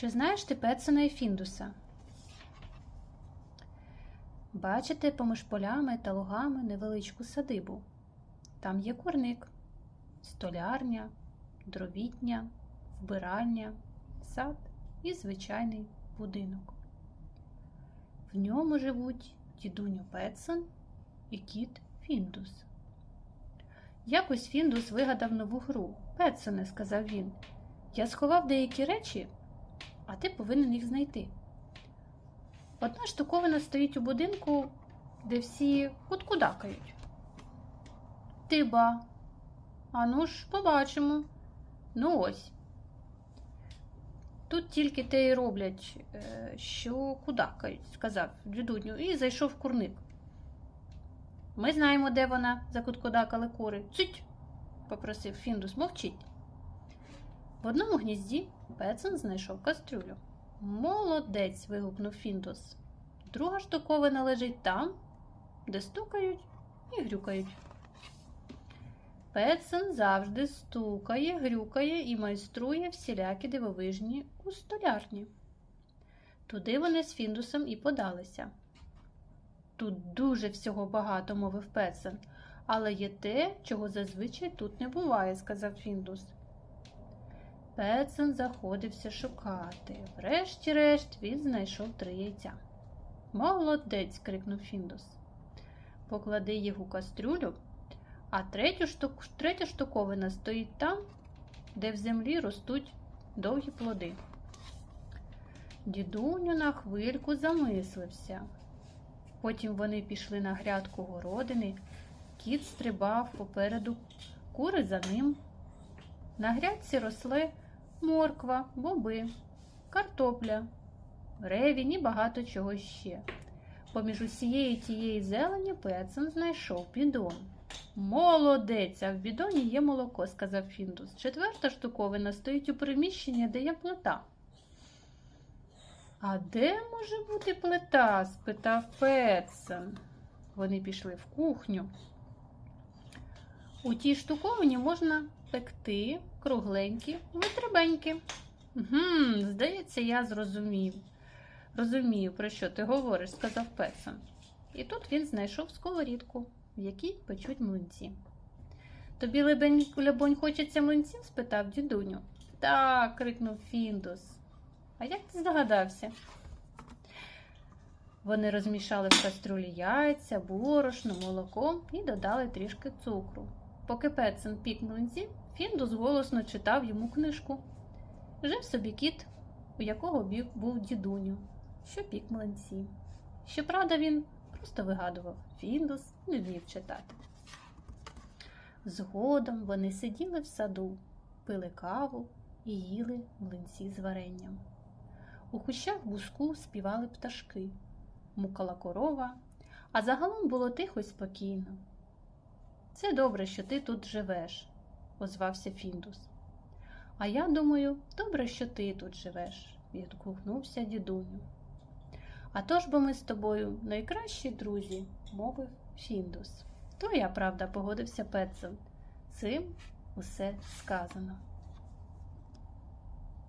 Чи знаєш ти Петсона і Фіндуса? Бачите поміж полями та лугами невеличку садибу. Там є курник, столярня, дровітня, вбиральня, сад і звичайний будинок. В ньому живуть дідуню Петсон і кіт Фіндус. Якось Фіндус вигадав нову гру. Петсоне, сказав він, я сховав деякі речі, а ти повинен їх знайти. Одна штуковина стоїть у будинку, де всі куткудакають. Ти ба. А ну ж, побачимо. Ну ось. Тут тільки те й роблять, е, що кудакають, сказав дідуню, і зайшов курник. Ми знаємо, де вона, закуткудакали кури. Цить, попросив Фіндус, мовчіть. В одному гнізді Петсон знайшов кастрюлю. Молодець. вигукнув Фіндус. Друга штуковина лежить там, де стукають і грюкають. Петсон завжди стукає, грюкає і майструє всілякі дивовижні у столярні. Туди вони з Фіндусом і подалися. Тут дуже всього багато, мовив Петсон, але є те, чого зазвичай тут не буває, сказав Фіндус. Петсон заходився шукати. Врешті-решт він знайшов три яйця. Молодець. крикнув Фіндус. Поклади їх у кастрюлю, а третю штук... третя штуковина стоїть там, де в землі ростуть довгі плоди. Дідуню на хвильку замислився. Потім вони пішли на грядку городини, кіт стрибав попереду, кури за ним. На грядці росли морква, боби, картопля, ревінь і багато чого ще. Поміж усієї тієї зелені Петсон знайшов бідон. Молодець, а в бідоні є молоко, сказав Фіндус. Четверта штуковина стоїть у приміщенні, де є плита. А де може бути плита? спитав Петсон. Вони пішли в кухню. У тій штуковині можна пекти кругленькі витребеньки. Гм, здається, я зрозумів. Розумію, про що ти говориш, сказав Петсон. І тут він знайшов сковорідку, в якій печуть млинці. Тобі, лебонь, хочеться млинців? спитав дідуню. Так, крикнув Фіндус. А як ти здогадався? Вони розмішали в каструлі яйця, борошно, молоко і додали трішки цукру. Поки Петсон пік млинців, Фіндус голосно читав йому книжку. Жив собі кіт, у якого бік був дідуню, що пік млинці. Щоправда, він просто вигадував, Фіндус не вмів читати. Згодом вони сиділи в саду, пили каву і їли млинці з варенням. У кущах буску співали пташки, мукала корова, а загалом було тихо й спокійно. Це добре, що ти тут живеш, озвався Фіндус. А я думаю, добре, що ти тут живеш, відгукнувся дідуню. А тож бо ми з тобою найкращі друзі, мовив Фіндус. То я правда, погодився Петсон. Цим усе сказано.